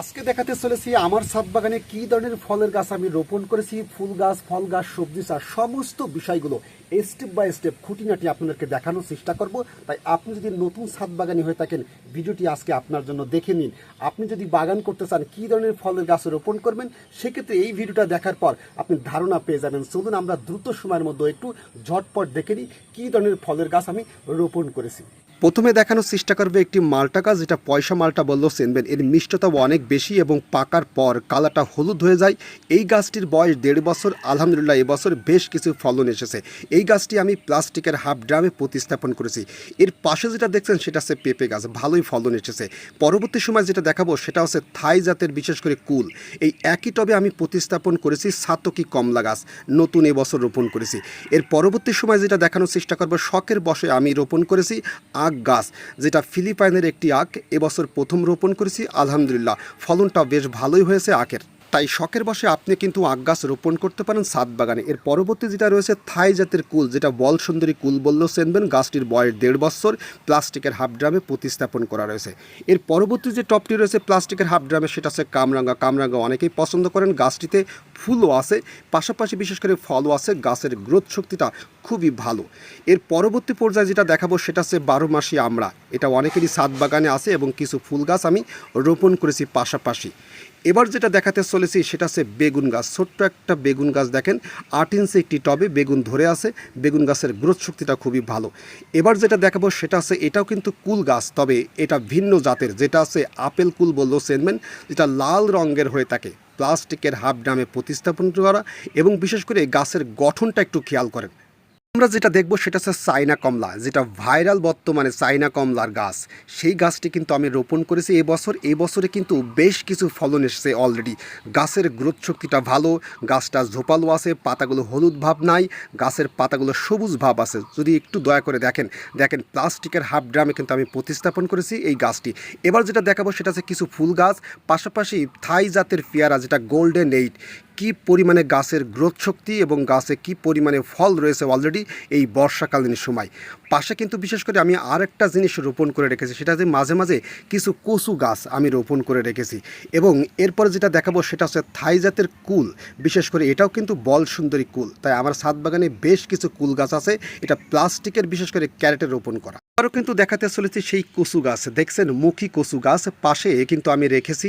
আজকে দেখাতে চলেছি আমার ছাদ বাগানে কি ধরনের ফলের গাছ আমি রোপণ করেছি? ফুল গাছ, ফল গাছ, সবজি চাষ, সমস্ত বিষয়গুলো স্টেপ বাই স্টেপ খুঁটিনাটি আপনাদেরকে দেখানোর চেষ্টা করব। তাই আপনি যদি নতুন ছাদ বাগানি হয়ে থাকেন, ভিডিওটি আজকে আপনার জন্য দেখে নিন। আপনি যদি বাগান করতে চান, কি ধরনের ফলের গাছ রোপণ করবেন, সেক্ষেত্রে এই ভিডিওটা দেখার পর আপনি ধারণা পেয়ে যাবেন। চলুন আমরা দ্রুত সময়ের মধ্যে একটু ঝটপট দেখে নিই, কী ধরনের ফলের গাছ আমি রোপণ করেছি। প্রথমে দেখানোর চেষ্টা করবে একটি মালটা গাছ যেটা পয়সা মালটা বললেও চেনবেন এর মিষ্টতা অনেক বেশি এবং পাকার পর কালারটা হলুদ হয়ে যায়। এই গাছটির বয়স দেড় বছর, আলহামদুলিল্লাহ এবছর বেশ কিছু ফলন এসেছে। এই গাছটি আমি প্লাস্টিকের হাফ ড্রামে প্রতিস্থাপন করেছি। এর পাশে যেটা দেখছেন, সেটা হচ্ছে পেঁপে গাছ। ভালোই ফলন এসেছে। পরবর্তী সময় যেটা দেখাবো, সেটা হচ্ছে থাই জাতের বিশেষ করে কুল। এই একই টবে আমি প্রতিস্থাপন করেছি সাতকি কমলা গাছ। নতুন এবছর রোপণ করেছি। এর পরবর্তী সময় যেটা দেখানোর চেষ্টা করব, শখের বসে আমি রোপণ করেছি আখ গাছ, যেটা ফিলিপাইনের একটি আখ, এবছর প্রথম রোপণ করেছি, আলহামদুলিল্লাহ। ফলনটা বেশ ভালোই হয়েছে আখের। তাই শখের বসে আপনি কিন্তু আখ গাছ রোপণ করতে পারেন সাত বাগানে। এর পরবর্তী যেটা রয়েছে, থাই জাতের কুল, যেটা বল সুন্দরী কুল বললেও চেনবেন, গাছটির বয়স দেড় বছর, প্লাস্টিকের হাফ ড্রামে প্রতিস্থাপন করা রয়েছে। এর পরবর্তী যে টপটি রয়েছে, প্লাস্টিকের হাফ ড্রামে, সেটা হচ্ছে কামরাঙ্গা। কামরাঙ্গা অনেকেই পছন্দ করেন, গাছটিতে ফুলও আছে, পাশাপাশি বিশেষ করে ফলও আছে, গাছের গ্রোথ শক্তিটা খুবই ভালো। এর পরবর্তী পর্যায়ে যেটা দেখাবো, সেটা হচ্ছে বারো মাসি আমরা এটা অনেকেরই সাত বাগানে আছে এবং কিছু ফুল গাছ আমি রোপণ করেছি পাশাপাশি। এবার যেটা দেখাতে চলেছি সেটা হচ্ছে বেগুন গাছ। ছোট্ট একটা বেগুন গাছ দেখেন, আট ইঞ্চি একটি টবে বেগুন ধরে আছে, বেগুন গাছের গ্রোথ শক্তিটা খুবই ভালো। এবার যেটা দেখাবো সেটা হচ্ছে এটাও কিন্তু কুল গাছ, তবে এটা ভিন্ন জাতের, যেটা আছে আপেল কুল বললেও চেনবেন যেটা লাল রঙের হয়ে থাকে। প্লাস্টিকের হাফ ড্রামে প্রতিস্থাপন করা এবং বিশেষ করে গাছের গঠনটা একটু খেয়াল করেন। আমরা যেটা দেখব সেটা হচ্ছে চাইনা কমলা, যেটা ভাইরাল বর্তমানে চাইনা কমলার গাছ। সেই গাছটি কিন্তু আমি রোপণ করেছি এবছর। এবছরে কিন্তু বেশ কিছু ফলন এসেছে অলরেডি গাছের গ্রোথ শক্তিটা ভালো, গাছটা ঝোপালো আছে, পাতাগুলো হলুদ ভাব নাই, গাছের পাতাগুলো সবুজ ভাব আছে। যদি একটু দয়া করে দেখেন দেখেন প্লাস্টিকের হাফ ড্রামে কিন্তু আমি প্রতিস্থাপন করেছি এই গাছটি। এবার যেটা দেখাবো সেটা হচ্ছে কিছু ফুল গাছ, পাশাপাশি থাই জাতের পেয়ারা, যেটা গোল্ডেন এইট কি পরিমাণে গাছের গ্রোথ শক্তি এবং গাছে কি পরিমাণে ফল রয়েছে অলরেডি এই বর্ষাকালীন সময়? পাশে কিন্তু বিশেষ করে আমি আর একটা জিনিস রোপণ করে রেখেছি, সেটা যে মাঝে মাঝে কিছু কচু গাছ আমি রোপণ করে রেখেছি। এবং এরপরে যেটা দেখাবো সেটা হচ্ছে থাই জাতের কুল, বিশেষ করে এটাও কিন্তু বল সুন্দরী কুল। তাই আমার ছাদ বাগানে বেশ কিছু কুল গাছ আছে, এটা প্লাস্টিকের বিশেষ করে ক্যারেটে রোপণ করা। আরও কিন্তু দেখাতে চলেছি সেই কচু গাছ, দেখছেন মুখী কচু গাছ, পাশে কিন্তু আমি রেখেছি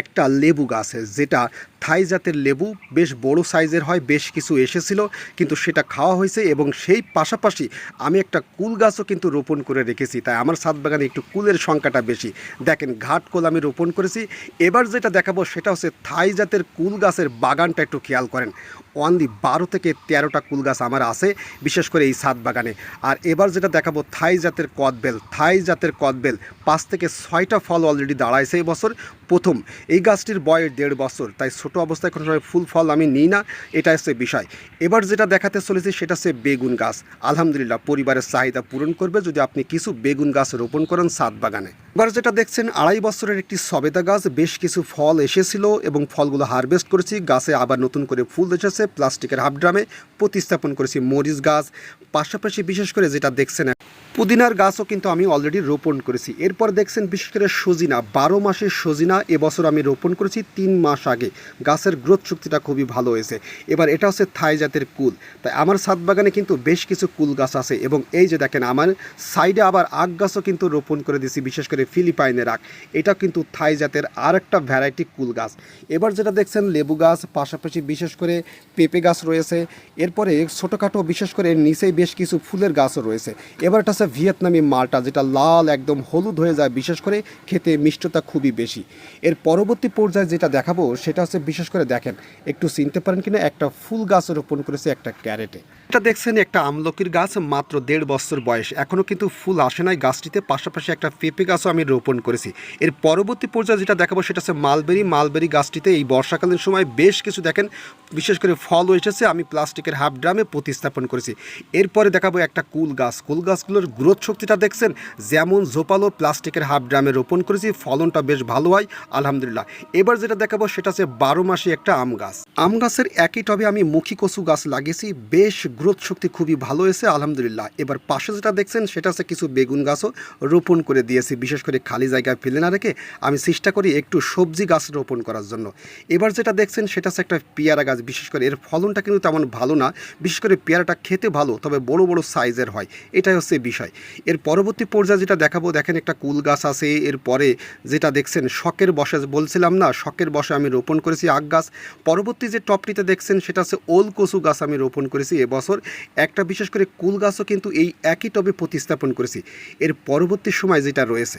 একটা লেবু গাছ, যেটা থাই জাতের লেবু বেশ বড় সাইজের হয়, বেশ কিছু এসেছিল, কিন্তু সেটা খাওয়া হয়েছে এবং সেই পাশাপাশি আমি একটা কুল গাছও কিন্তু রোপণ করে রেখেছি। তাই আমার সাত বাগানে একটু কুলের সংখ্যাটা বেশি। দেখেন, ঘাট কুল আমি রোপণ করেছি। এবার যেটা দেখাবো সেটা হচ্ছে থাই জাতের কুল গাছের বাগানটা একটু খেয়াল করেন। অনলি বারো থেকে তেরোটা কুল গাছ আমার আছে, বিশেষ করে এই ছাদ বাগানে। আর এবার যেটা দেখাবো, থাই জাতের কদবেল, থাই জাতের কদবেল, পাঁচ থেকে ছয়টা ফল অলরেডি দাঁড়াইছে এই বছর প্রথম, এই গাছটির বয়স দেড় বছর, তাই ছোট অবস্থায় কোনো সময় ফুল ফল আমি নিই না, এটা হচ্ছে বিষয়। এবার যেটা দেখাতে চলেছি, সেটা হচ্ছে বেগুন গাছ। আলহামদুলিল্লাহ, পরিবারের চাহিদা পূরণ করবে যদি আপনি কিছু বেগুন গাছ রোপণ করেন ছাদ বাগানে। এবার যেটা দেখছেন, আড়াই বছরের একটি সবেদা গাছ, বেশ কিছু ফল এসেছিল এবং ফলগুলো হারভেস্ট করেছি, গাছে আবার নতুন করে ফুল এসেছে। প্লাস্টিকের হাফ ড্রামে প্রতিস্থাপন করেছি মরিচ গাছ। পাশাপাশি বিশেষ করে যেটা দেখছেন, পুদিনার গাছও কিন্তু আমি অলরেডি রোপণ করেছি। এরপর দেখছেন বিশেষ করে সজিনা, বারো মাসের সজিনা এবছর আমি রোপণ করেছি তিন মাস আগে। গাছের গ্রোথ শক্তিটা খুবই ভালো হয়েছে। এবার এটা হচ্ছে থাই জাতের কুল। তাই আমার ছাদ বাগানে কিন্তু বেশ কিছু কুল গাছ আছে এবং এই যে দেখেন আমার সাইডে আবার আখ গাছও কিন্তু রোপণ করে দিয়েছি, বিশেষ করে ফিলিপাইনের আখ। এটা কিন্তু থাই জাতের আর একটা ভ্যারাইটি কুল গাছ। এবার যেটা দেখছেন লেবু গাছ, পাশাপাশি বিশেষ করে পেঁপে গাছ রয়েছে। এরপরে ছোটোখাটো, বিশেষ করে নিচেই বেশ কিছু ফুলের গাছও রয়েছে। এবার এটা আছে ভিয়েতনামি মালটা, যেটা লাল, একদম হলুদ হয়ে যায়, বিশেষ করে খেতে মিষ্টতা খুবই বেশি। এর পরবর্তী পর্যায়ে যেটা দেখাবো, সেটা হচ্ছে, বিশেষ করে দেখেন, একটু চিনতে পারেন কিনা, একটা ফুল গাছ রোপণ করেছে একটা ক্যারেটে। এটা দেখছেন একটা আমলকির গাছ, মাত্র দেড় বছর বয়স। এখনও কিন্তু ফুল আসে নাই গাছটিতে, পাশাপাশি একটা পেঁপে গাছও আমি রোপণ করেছি। এর পরবর্তী পর্যায়ে যেটা দেখাবো সেটা হচ্ছে মালবেরি। মালবেরি গাছটিতে এই বর্ষাকালীন সময় বেশ কিছু দেখেন, বিশেষ করে ফলও এসেছে, আমি প্লাস্টিকের হাফ ড্রামে প্রতিস্থাপন করেছি। এরপরে দেখাবো একটা কুল গাছ। কুল গাছগুলোর গ্রোথ শক্তিটা দেখছেন, যেমন ঝোপালো প্লাস্টিকের হাফ ড্রামে রোপণ করেছি, ফলনটা বেশ ভালো হয়, আলহামদুলিল্লাহ। এবার যেটা দেখাবো সেটা হচ্ছে বারো মাসে একটা আম গাছ। আম গাছের একই টবে আমি মুখী কচু গাছ লাগিয়েছি, বেশ গ্রোথ শক্তি খুবই ভালো হয়েছে, আলহামদুলিল্লাহ। এবার পাশে যেটা দেখছেন, সেটা হচ্ছে কিছু বেগুন গাছও রোপণ করে দিয়েছি, বিশেষ করে খালি জায়গায় ফেলে না রেখে আমি চেষ্টা করি একটু সবজি গাছ রোপণ করার জন্য। এবার যেটা দেখছেন, সেটা হচ্ছে একটা পেয়ারা গাছ, বিশেষ করে এর ফলনটা কিন্তু তেমন ভালো না, বিশেষ করে পেয়ারাটা খেতে ভালো, তবে বড় বড় সাইজের হয়, এটাই হচ্ছে বিষয়। এর পরবর্তী পর্যায়ে যেটা দেখাবো, দেখেন একটা কুল গাছ আছে, এরপরে যেটা দেখছেন, শখের বসে, বলছিলাম না, শখের বসে আমি রোপণ করেছি আগ গাছ। পরবর্তী যে টপটিতে দেখছেন, সেটা হচ্ছে ওল কচু গাছ আমি রোপণ করেছি এবছর একটা বিশেষ করে কুল গাছও কিন্তু এই একই টবে প্রতিস্থাপন করেছি। এর পরবর্তী সময় যেটা রয়েছে।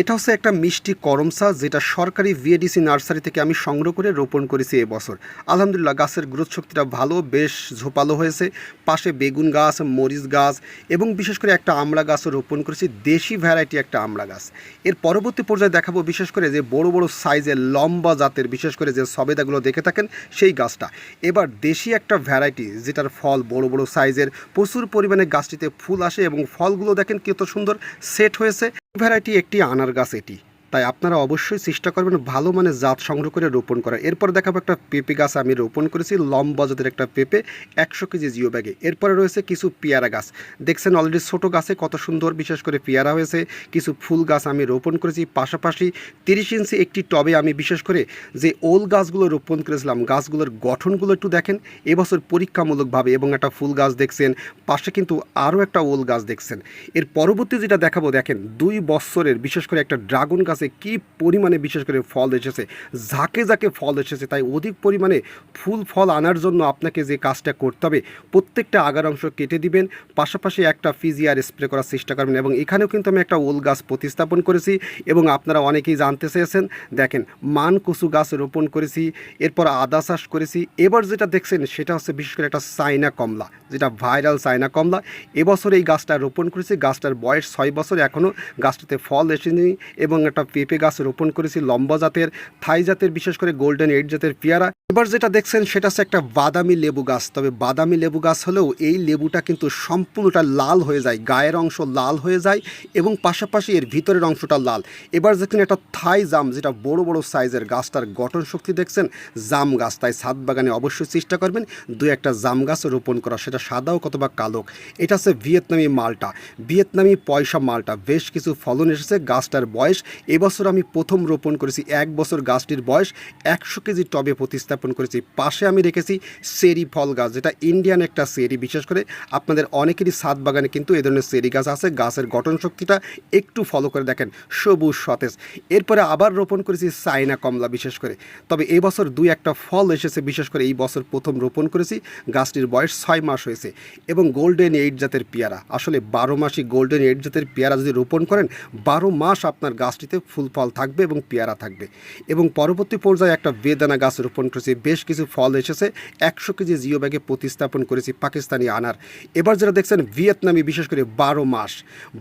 এটা হচ্ছে একটা মিষ্টি করমসা যেটা সরকারি ভিএডিসি নার্সারি থেকে আমি সংগ্রহ করে রোপণ করেছি এবছর আলহামদুলিল্লাহ, গাছের গ্রোথ শক্তিটা ভালো, বেশ ঝোপালো হয়েছে। পাশে বেগুন গাছ, মরিচ গাছ এবং বিশেষ করে একটা আমড়া গাছও রোপণ করেছি, দেশি ভ্যারাইটি একটা আমড়া গাছ। এর পরবর্তী পর্যায়ে দেখাবো বিশেষ করে যে বড় বড় সাইজের লম্বা জাতের, বিশেষ করে যে সবেদাগুলো দেখে থাকেন, সেই গাছটা। এবার দেশি একটা ভ্যারাইটি যেটার ফল বড় বড় সাইজের, প্রচুর পরিমাণে গাছটিতে ফুল আসে এবং ফলগুলো দেখেন কত সুন্দর সেট হয়েছে। ভ্যারাইটি একটি আনার গাছ এটি। তাই আপনারা অবশ্যই চেষ্টা করবেন ভালো মানে জাত সংগ্রহ করে রোপণ করা। এরপর দেখাবো একটা পেঁপে গাছ আমি রোপণ করেছি লম্বা জাতের একটা পেঁপে, একশো কেজি জিও ব্যাগে। এরপরে রয়েছে কিছু পেয়ারা গাছ। দেখছেন অলরেডি ছোটো গাছে কত সুন্দর বিশেষ করে পেয়ারা হয়েছে। কিছু ফুল গাছ আমি রোপণ করেছি, পাশাপাশি তিরিশ ইঞ্চি একটি টবে আমি বিশেষ করে যে ওল গাছগুলো রোপণ করেছিলাম, গাছগুলোর গঠনগুলো একটু দেখেন। এবছর পরীক্ষামূলকভাবে এবং একটা ফুল গাছ দেখছেন, পাশে কিন্তু আরও একটা ওল গাছ দেখছেন। এর পরবর্তী যেটা দেখাবো, দেখেন, দুই বছরের বিশেষ করে একটা ড্রাগন গাছে কি পরিমাণে বিশেষ করে ফল এসেছে ঝাঁকে ঝাঁকে ফল এসেছে, তাই অধিক পরিমাণে ফুল, ফল আনার জন্য আপনাকে যে কাজটা করতে হবে, প্রত্যেকটা আগার অংশ কেটে দিবেন, পাশাপাশি একটা ফিজিয়ার স্প্রে করার চেষ্টা করবেন এবং এখানেও কিন্তু আমি একটা ওল গাছ প্রতিস্থাপন করেছি এবং আপনারা অনেকেই জানতে চেয়েছেন, দেখেন মান কচু গাছ রোপণ করেছি, এরপর আদা চাষ করেছি, এবার যেটা দেখছেন সেটা হচ্ছে বিশেষ করে একটা চাইনা কমলা, যেটা ভাইরাল চাইনা কমলা, এবছর এই গাছটা রোপণ করেছি, গাছটার বয়স ছয় বছর এখনও গাছটাতে ফল এসেনি এবং একটা পেঁপে গাছ রোপণ করেছি, লম্বা জাতের, থাই জাতের, বিশেষ করে গোল্ডেন এইট জাতের পেয়ারা। এবার যেটা দেখছেন, সেটা হচ্ছে একটা বাদামি লেবু গাছ। তবে বাদামি লেবু গাছ হলেও এই লেবুটা কিন্তু সম্পূর্ণটা লাল হয়ে যায়, গায়ের অংশ লাল হয়ে যায় এবং পাশাপাশি এর ভিতরের অংশটা লাল। এবার দেখুন একটা থাই জাম, যেটা বড় বড় সাইজের গাছটার গঠন শক্তি দেখছেন, জাম গাছ। তাই ছাদ বাগানে অবশ্যই চেষ্টা করবেন দু একটা জাম গাছ রোপণ করা। সেটা সাদাও কতবা কালো এটা হচ্ছে ভিয়েতনামি মালটা। ভিয়েতনামি পয়সা মালটা। বেশ কিছু ফলন এসেছে, গাছটার বয়স এবছর আমি প্রথম রোপণ করেছি, এক বছর গাছটির বয়স একশো কেজি টবে প্রতিস্থাপন করেছি। পাশে আমি রেখেছি সেরি ফল গাছ, যেটা ইন্ডিয়ান একটা সেরি। বিশেষ করে আপনাদের অনেকেরই ছাদ বাগানে কিন্তু এ ধরনের সেরি গাছ আছে। গাছের গঠন শক্তিটা একটু ফলো করে দেখেন, সবুজ, সতেজ। এরপরে আবার রোপণ করেছি সাইনা কমলা বিশেষ করে। তবে এবছর দুই একটা ফল এসেছে, বিশেষ করে এই বছর প্রথম রোপণ করেছি। গাছটির বয়স ছয় মাস হয়েছে এবং গোল্ডেন এইট জাতের পেয়ারা। আসলে বারো মাসই গোল্ডেন এইট জাতের পেয়ারা যদি রোপণ করেন, বারো মাস আপনার গাছটিতে ফুল ফল থাকবে এবং পেয়ারা থাকবে। এবং পরবর্তী পর্যায়ে একটা বেদানা গাছ রোপণ করেছি। বেশ কিছু ফল এসেছে। একশো কেজি জিও ব্যাগে প্রতিস্থাপন করেছি পাকিস্তানি আনার। এবার যেটা দেখছেন, ভিয়েতনামি বিশেষ করে বারো মাস।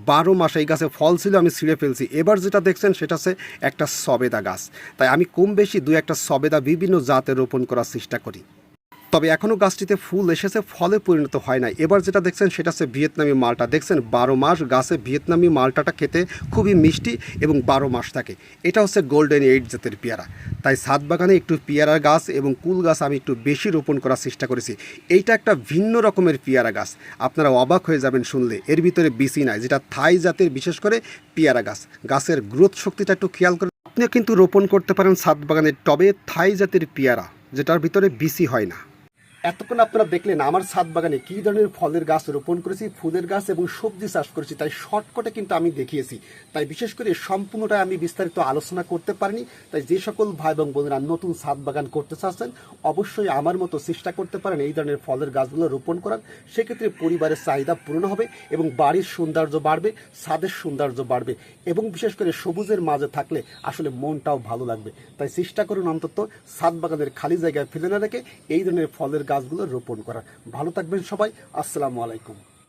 বারো মাস এই গাছে ফল ছিল, আমি ছিঁড়ে ফেলছি। এবার যেটা দেখছেন, সেটা হচ্ছে একটা সবেদা গাছ। তাই আমি কম বেশি দু একটা সবেদা বিভিন্ন জাতের রোপণ করার চেষ্টা করি। তবে এখনও গাছটিতে ফুল এসেছে, ফলে পরিণত হয় না এবার যেটা দেখছেন সেটা হচ্ছে ভিয়েতনামি মালটা। দেখছেন, বারো মাস গাছে ভিয়েতনামি মালটাটা খেতে খুবই মিষ্টি এবং বারো মাস থাকে। এটা হচ্ছে গোল্ডেন এইট জাতের পেয়ারা। তাই ছাদ বাগানে একটু পেয়ারা গাছ এবং কুল গাছ আমি একটু বেশি রোপণ করার চেষ্টা করেছি। এইটা একটা ভিন্ন রকমের পেয়ারা গাছ। আপনারা অবাক হয়ে যাবেন শুনলে। এর ভিতরে বিসি নাই, যেটা থাই জাতের, বিশেষ করে পেয়ারা গাছ। গাছের গ্রোথ শক্তিটা একটু খেয়াল করে আপনিও কিন্তু রোপণ করতে পারেন ছাদ বাগানের টবে থাই জাতের পেয়ারা, যেটার ভিতরে বিসি হয় না। এতক্ষণ আপনারা দেখলেন আমার ছাদ বাগানে কী ধরনের ফলের গাছ রোপণ করেছি, ফুলের গাছ এবং সবজি চাষ করেছি, তাই শর্টকটে কিন্তু আমি দেখিয়েছি। তাই বিশেষ করে সম্পূর্ণটা আমি বিস্তারিত আলোচনা করতে পারিনি, তাই যে সকল ভাই এবং বোনেরা নতুন ছাদ বাগান করতে চাচ্ছেন, অবশ্যই আমার মতো চেষ্টা করতে পারেন এই ধরনের ফলের গাছগুলো রোপণ করার। সেক্ষেত্রে পরিবারের চাহিদা পূরণ হবে এবং বাড়ির সৌন্দর্য বাড়বে, ছাদের সৌন্দর্য বাড়বে এবং বিশেষ করে সবুজের মাঝে থাকলে আসলে মনটাও ভালো লাগবে। তাই চেষ্টা করুন অন্তত ছাদ বাগানের খালি জায়গায় ফেলে না রেখে এই ধরনের ফলের গাছগুলো রোপণ করা। ভালো থাকবেন সবাই। আসসালামু আলাইকুম।